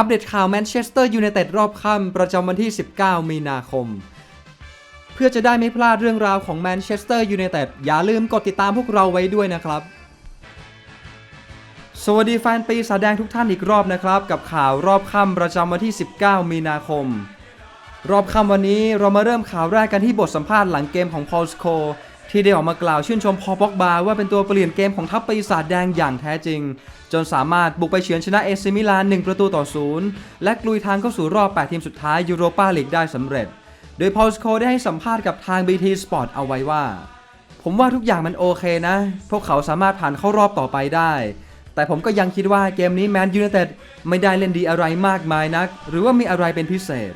อัปเดตข่าวแมนเชสเตอร์ยูไนเต็ดรอบค่ำประจำวันที่ 19 มีนาคม เพื่อจะได้ไม่พลาดเรื่องราวของแมนเชสเตอร์ยูไนเต็ดอย่าลืมกดติดตามพวกเราไว้ด้วยนะครับ สวัสดีแฟนปีศาจแดงทุกท่านอีกรอบนะครับ กับข่าวรอบค่ำประจำวันที่ 19 มีนาคม รอบค่ำวันนี้เรามาเริ่มข่าวแรกกันที่บทสัมภาษณ์หลังเกมของพอลสโค ที่ได้ออกมากล่าวชื่นชมพอป็อกบาว่าเป็นตัวเปลี่ยนเกมของทัพปีศาจแดงอย่างแท้จริง จนสามารถบุกไปเฉือนชนะเอซิมิลาน 1 ประตูต่อศูนย์และกลุยทางเข้าสู่รอบ 8 ทีมสุดท้ายยูโรปาลีกได้สำเร็จ โดยพอลสโคได้ให้สัมภาษณ์กับทาง BT Sport เอาไว้ว่า ผมว่าทุกอย่างมันโอเคนะ พวกเขาสามารถผ่านเข้ารอบต่อไปได้ แต่ผมก็ยังคิดว่าเกมนี้แมนยูไนเต็ดไม่ได้เล่นดีอะไรมากมายนัก หรือว่ามีอะไรเป็นพิเศษ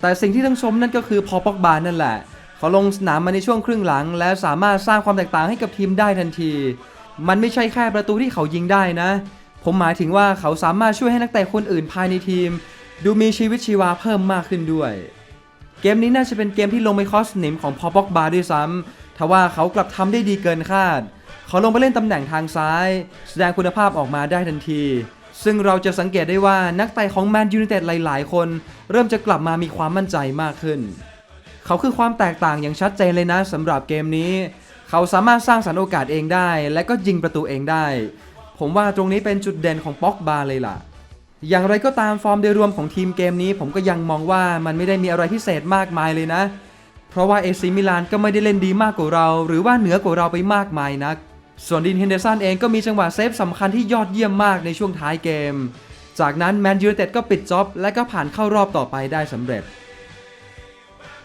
แต่สิ่งที่ต้องชมนั่นก็คือพอปอกบานั่นแหละ เขาลงสนามมาในช่วงครึ่งหลัง และสามารถสร้างความแตกต่างให้กับทีมได้ทันที มันไม่ใช่แค่ประตูที่เขายิงได้นะ ผมหมายถึงว่าเขาสามารถช่วยให้นักเตะคนอื่นภายในทีม ดูมีชีวิตชีวาเพิ่มมากขึ้นด้วย เกมนี้น่าจะเป็นเกมที่ลงไปคอสนิมของพอปอกบาด้วยซ้ำทว่าเขากลับทำได้ดีเกินคาด เขาลงไปเล่นตำแหน่งทางซ้าย แสดงคุณภาพออกมาได้ทันทีซึ่งเราจะสังเกตได้ว่านักเตะของแมนยูไนเต็ดหลาย ๆ คน เริ่มจะกลับมามีความมั่นใจมากขึ้น เขาคือความแตกต่างอย่างชัดเจนเลยนะสำหรับเกมนี้ เขาสามารถสร้างสรรค์โอกาสเองได้ และก็ยิงประตูเองได้ ผมว่าตรงนี้เป็นจุดเด่นของป็อกบาเลยล่ะ อย่างไรก็ตามฟอร์มโดยรวมของทีมเกมนี้ ผมก็ยังมองว่ามันไม่ได้มีอะไรพิเศษมากมายเลยนะ เพราะว่าเอซิมิลานก็ไม่ได้เล่นดีมากกว่าเรา หรือว่าเหนือกว่าเราไปมากมายนัก ส่วนดินเฮนเดอร์สันเองก็มีจังหวะเซฟสำคัญที่ยอดเยี่ยมมากในช่วงท้ายเกม จากนั้นแมนยูเต็ดก็ปิดจ็อบและก็ผ่านเข้ารอบต่อไปได้สำเร็จ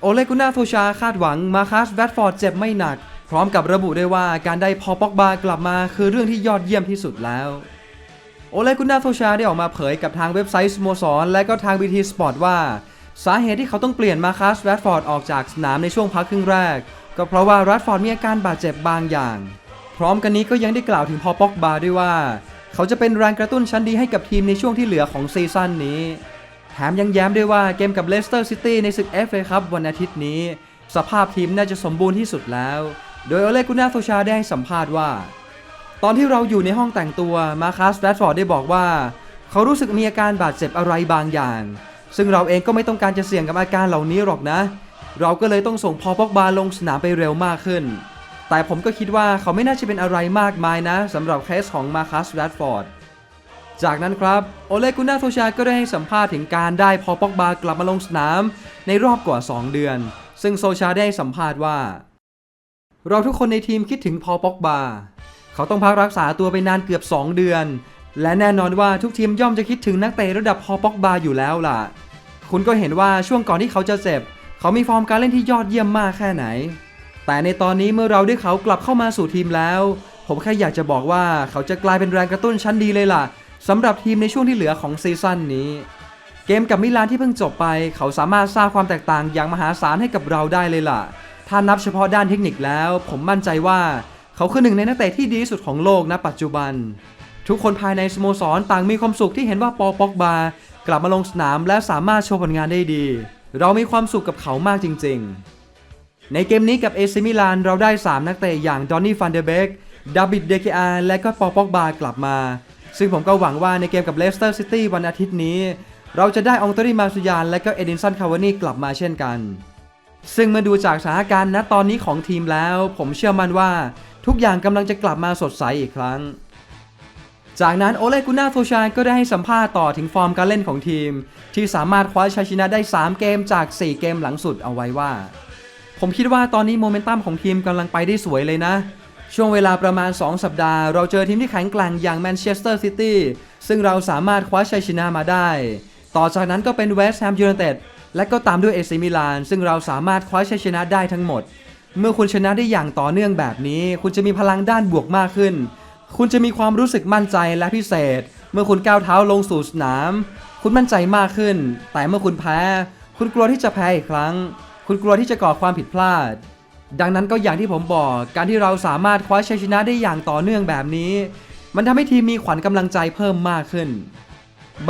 โอเลกุน่าโทชาคาดหวังมาคัสแวตฟอร์ดเจ็บไม่หนัก พร้อมกับระบุได้ว่าการได้พอปอกบากลับมาคือเรื่องที่ยอดเยี่ยมที่สุดแล้วโอเลกุน่าโทชาได้ออกมาเผยกับทางเว็บไซต์สโมสร และก็ทาง BT Sport ว่า สาเหตุที่เขาต้องเปลี่ยนมาคัสแวตฟอร์ดออกจากสนามในช่วงพักครึ่งแรก ก็เพราะว่าแรดฟอร์ดมีอาการบาดเจ็บบางอย่าง พร้อมกันนี้ก็ยังได้กล่าวถึงพอปอกบาด้วยว่า เขาจะเป็นแรงกระตุ้นชั้นดีให้กับทีมในช่วงที่เหลือของซีซั่นนี้ มยังแย้มด้วยว่าเกมกับเลสเตอร์ซิตี้ในศึก FA ครับวันอาทิตย์นี้ สภาพทีมน่าจะสมบูรณ์ที่สุดแล้ว โดยโอเลกุน่าโซชาได้ให้สัมภาษณ์ว่า ตอนที่เราอยู่ในห้องแต่งตัวมาคัสแรดฟอร์ดได้บอกว่า เขารู้สึกมีอาการบาดเจ็บอะไรบางอย่าง ซึ่งเราเองก็ไม่ต้องการจะเสี่ยงกับอาการเหล่านี้หรอกนะ เราก็เลยต้องส่งพอปอกบาลงสนามไปเร็วมากขึ้น แต่ผมก็คิดว่าเขาไม่น่าจะเป็นอะไรมากมายนะสำหรับเคสของมาคัสแรดฟอร์ด จากนั้นครับโอเลกุน่าโทชาก็ได้ให้สัมภาษณ์ถึงการได้พอปอกบากลับมาลงสนาม ในรอบกว่า 2 เดือน ซึ่งโซชาได้สัมภาษณ์ว่า เราทุกคนในทีมคิดถึงพอปอกบา เขาต้องพักรักษาตัวไปนานเกือบ 2 เดือน และแน่นอนว่าทุกทีมย่อมจะคิดถึงนักเตะระดับพอปอกบาอยู่แล้วล่ะ คุณก็เห็นว่าช่วงก่อนที่เขาจะเจ็บ เขามีฟอร์มการเล่นที่ยอดเยี่ยมมากแค่ไหน แต่ในตอนนี้เมื่อเราได้เขากลับเข้ามาสู่ทีมแล้ว ผมแค่อยากจะบอกว่าเขาจะกลายเป็นแรงกระตุ้นชั้นดีเลยล่ะ สำหรับทีมในช่วงที่เหลือของซีซั่นนี้ เกมกับมิลานที่เพิ่งจบไป เขาสามารถสร้างความแตกต่างอย่างมหาศาลให้กับเราได้เลยล่ะ ถ้านับเฉพาะด้านเทคนิคแล้ว ผมมั่นใจว่าเขาคือหนึ่งในนักเตะที่ดีที่สุดของโลกณปัจจุบัน ทุกคนภายในสโมสรต่างมีความสุขที่เห็นว่าปอปอกบา กลับมาลงสนามและสามารถโชว์ผลงานได้ดี เรามีความสุขกับเขามากจริง ๆในเกมนี้กับเอซิมิลานเราได้ 3 นักเตะอย่างดอนนี่ฟันเดเบกดาบิดเดเคอาและก็ปอปอกบากลับมา ซึ่งผมก็หวังว่าในเกมกับเลสเตอร์ซิตี้วันอาทิตย์นี้ เราจะได้องตอรีมาสุยานและก็เอดินสันคาวานี่กลับมาเช่นกัน ซึ่งมื่อดูจากสถานการณ์ณตอนนี้ของทีมแล้ว ผมเชื่อมั่นว่าทุกอย่างกำลังจะกลับมาสดใสอีกครั้ง จากนั้นโอเลกุน่าโทชานก็ได้ให้สัมภาษณ์ต่อถึงฟอร์มการเล่นของทีม ที่สามารถคว้าชัยชนะได้ 3 เกมจาก 4 เกมหลังสุดเอาไว้ว่า ผมคิดว่าตอนนี้โมเมนตัมของทีมกำลังไปได้สวยเลยนะ ช่วงเวลาประมาณ 2 สัปดาห์ เราเจอทีมที่แข็งแกร่งอย่างแมนเชสเตอร์ซิตี้ซึ่งเราสามารถคว้าชัยชนะมาได้ ต่อจากนั้นก็เป็นเวสต์แฮมยูไนเต็ดและก็ตามด้วยเอซิมิลาน ซึ่งเราสามารถคว้าชัยชนะได้ทั้งหมด เมื่อคุณชนะได้อย่างต่อเนื่องแบบนี้ คุณจะมีพลังด้านบวกมากขึ้น คุณจะมีความรู้สึกมั่นใจและพิเศษ เมื่อคุณก้าวเท้าลงสู่สนาม คุณมั่นใจมากขึ้น แต่เมื่อคุณแพ้ คุณกลัวที่จะแพ้อีกครั้ง คุณกลัวที่จะก่อความผิดพลาด ดังนั้นก็อย่างที่ผมบอกการที่เราสามารถคว้าชัยชนะได้อย่างต่อเนื่องแบบนี้ มันทำให้ทีมมีขวัญกำลังใจเพิ่มมากขึ้น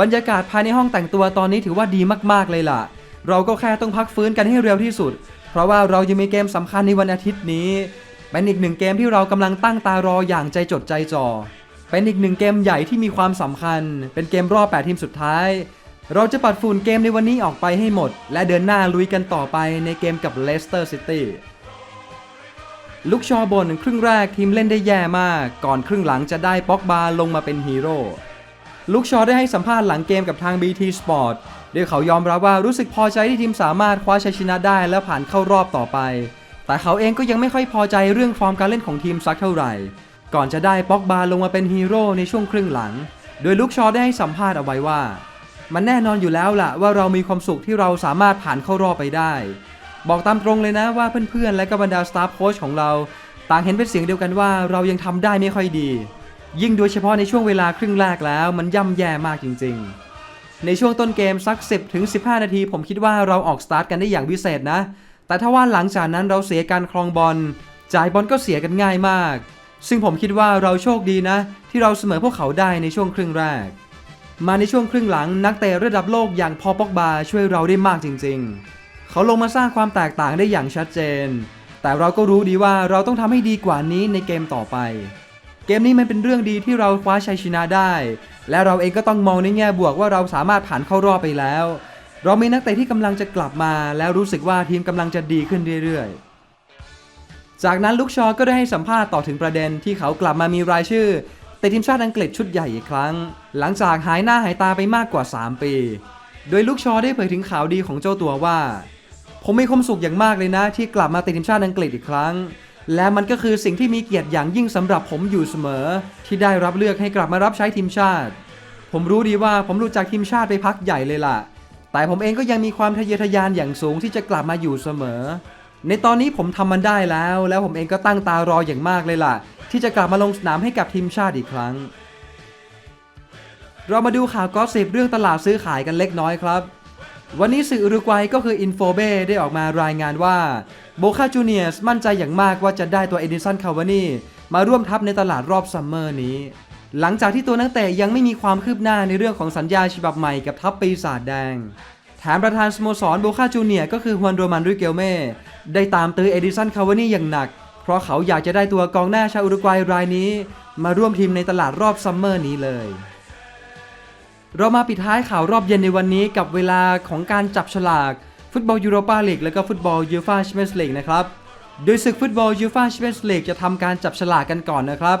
บรรยากาศภายในห้องแต่งตัวตอนนี้ถือว่าดีมากๆเลยล่ะ เราก็แค่ต้องพักฟื้นกันให้เร็วที่สุด เพราะว่าเรายังมีเกมสำคัญในวันอาทิตย์นี้ เป็นอีกหนึ่งเกมที่เรากำลังตั้งตารออย่างใจจดใจจ่อ เป็นอีกหนึ่งเกมใหญ่ที่มีความสำคัญ เป็นเกมรอบ 8 ทีมสุดท้ายเราจะปัดฝุ่นเกมในวันนี้ออกไปให้หมด และเดินหน้าลุยกันต่อไปในเกมกับเลสเตอร์ซิตี้ ลุกชอบนครึ่งแรกทีมเล่นได้แย่มาก ก่อนครึ่งหลังจะได้ป็อกบาลงมาเป็นฮีโร่ลุกชอได้ให้สัมภาษณ์หลังเกมกับทาง BT Sport โดยเขายอมรับว่ารู้สึกพอใจที่ทีมสามารถคว้าชัยชนะได้และผ่านเข้ารอบต่อไป แต่เขาเองก็ยังไม่ค่อยพอใจเรื่องฟอร์มการเล่นของทีมสักเท่าไหร่ ก่อนจะได้ป็อกบาลงมาเป็นฮีโร่ในช่วงครึ่งหลัง โดยลุกชอได้ให้สัมภาษณ์เอาไว้ว่า มันแน่นอนอยู่แล้วล่ะว่าเรามีความสุขที่เราสามารถผ่านเข้ารอบไปได้ บอกตามตรงเลยนะว่าเพื่อนๆ และก็บรรดาสตาฟโค้ชของเรา ต่างเห็นเป็นเสียงเดียวกันว่าเรายังทำได้ไม่ค่อยดี ยิ่งโดยเฉพาะในช่วงเวลาครึ่งแรกแล้วมันย่ำแย่มากจริง ๆ ในช่วงต้นเกมสัก 10ถึง15 นาที ผมคิดว่าเราออกสตาร์ทกันได้อย่างพิเศษนะ แต่ถ้าว่าหลังจากนั้นเราเสียการครองบอลจ่ายบอลก็เสียกันง่ายมาก ซึ่งผมคิดว่าเราโชคดีนะ ที่เราเสมอพวกเขาได้ในช่วงครึ่งแรก มาในช่วงครึ่งหลังนักเตะระดับโลกอย่างพอปอกบาช่วยเราได้มากจริง ๆ เขาลงมาสร้างความแตกต่างได้อย่างชัดเจน แต่เราก็รู้ดีว่าเราต้องทำให้ดีกว่านี้ในเกมต่อไป เกมนี้มันเป็นเรื่องดีที่เราคว้าชัยชนะได้ และเราเองก็ต้องมองในแง่บวกว่าเราสามารถผ่านเข้ารอบไปแล้ว เรามีนักเตะที่กำลังจะกลับมา แล้วรู้สึกว่าทีมกำลังจะดีขึ้นเรื่อยๆจากนั้นลุกชอก็ได้ให้สัมภาษณ์ต่อถึงประเด็นที่เขากลับมามีรายชื่อแต่ทีมชาติอังกฤษชุดใหญ่อีกครั้ง หลังจากหายหน้าหายตาไปมากกว่า 3 ปี โดยลูกชอได้เผยถึงข่าวดีของเจ้าตัวว่า ผมมีความสุขอย่างมากเลยนะ ที่กลับมาติดทีมชาติอังกฤษอีกครั้ง และมันก็คือสิ่งที่มีเกียรติอย่างยิ่งสำหรับผมอยู่เสมอ ที่ได้รับเลือกให้กลับมารับใช้ทีมชาติ ผมรู้ดีว่าผมหลุดจากทีมชาติไปพักใหญ่เลยล่ะ แต่ผมเองก็ยังมีความทะเยอทะยานอย่างสูงที่จะกลับมาอยู่เสมอ ในตอนนี้ผมทำมันได้แล้ว แล้วผมเองก็ตั้งตารออย่างมากเลยล่ะ ที่จะกลับมาลงสนามให้กับทีมชาติอีกครั้ง เรามาดูข่าวกอสิบเรื่องตลาดซื้อขายกันเล็กน้อยครับ วันนี้สื่ออุรุกวัยก็คืออินโฟเบได้ออกมารายงานว่าโบคาจูเนียสมั่นใจอย่างมากว่าจะได้ตัวเอดิสันคาวานีมาร่วมทัพในตลาดรอบซัมเมอร์นี้ หลังจากที่ตัวนักเตะยังไม่มีความคืบหน้าในเรื่องของสัญญาฉบับใหม่กับทัพปีศาจแดง แถมประธานสโมสรโบคาจูเนียก็คือฮวนโรมันริเกลเม่ได้ตามตื้อเอดิสันคาวานีอย่างหนัก เพราะเขาอยากจะได้ตัวกองหน้าชาวอุรุกวัยรายนี้ มาร่วมทีมในตลาดรอบซัมเมอร์นี้เลย เรามาปิดท้ายข่าวรอบเย็นในวันนี้กับเวลาของการจับฉลาก ฟุตบอลยูโรปาลีกและก็ฟุตบอลยูฟาแชมเปี้ยนส์ลีกนะครับ โดยศึกฟุตบอลยูฟาแชมเปี้ยนส์ลีกจะทำการจับฉลากกันก่อนนะครับ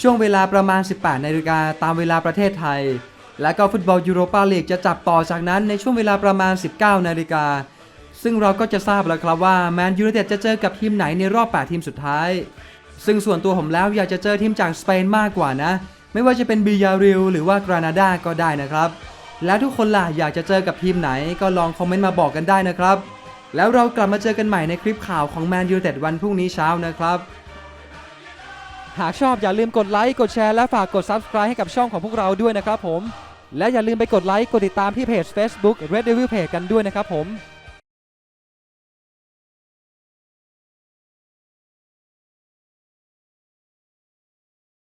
ช่วงเวลาประมาณ 18นาฬิกาตามเวลาประเทศไทย และก็ฟุตบอลยูโรปาลีกจะจับต่อจากนั้นในช่วงเวลาประมาณ 19นาฬิกาซึ่งเราก็จะทราบแล้วครับว่าแมนยูไนเต็ดจะเจอกับทีมไหนในรอบ 8 ทีมสุดท้าย ซึ่งส่วนตัวผมแล้วอยากจะเจอทีมจากสเปนมากกว่านะ ไม่ว่าจะเป็นบิยาริลหรือว่ากรานาดาก็ได้นะครับ แล้วทุกคนล่ะอยากจะเจอกับทีมไหนก็ลองคอมเมนต์มาบอกกันได้นะครับ แล้วเรากลับมาเจอกันใหม่ในคลิปข่าวของแมนยูเต็ดวันพรุ่งนี้เช้านะครับ หากชอบอย่าลืมกดไลค์กดแชร์และฝากกด Subscribe ให้กับช่องของพวกเราด้วยนะครับผม และอย่าลืมไปกดไลค์กดติดตามที่เพจ Facebook Red Devil Page กันด้วยนะครับผม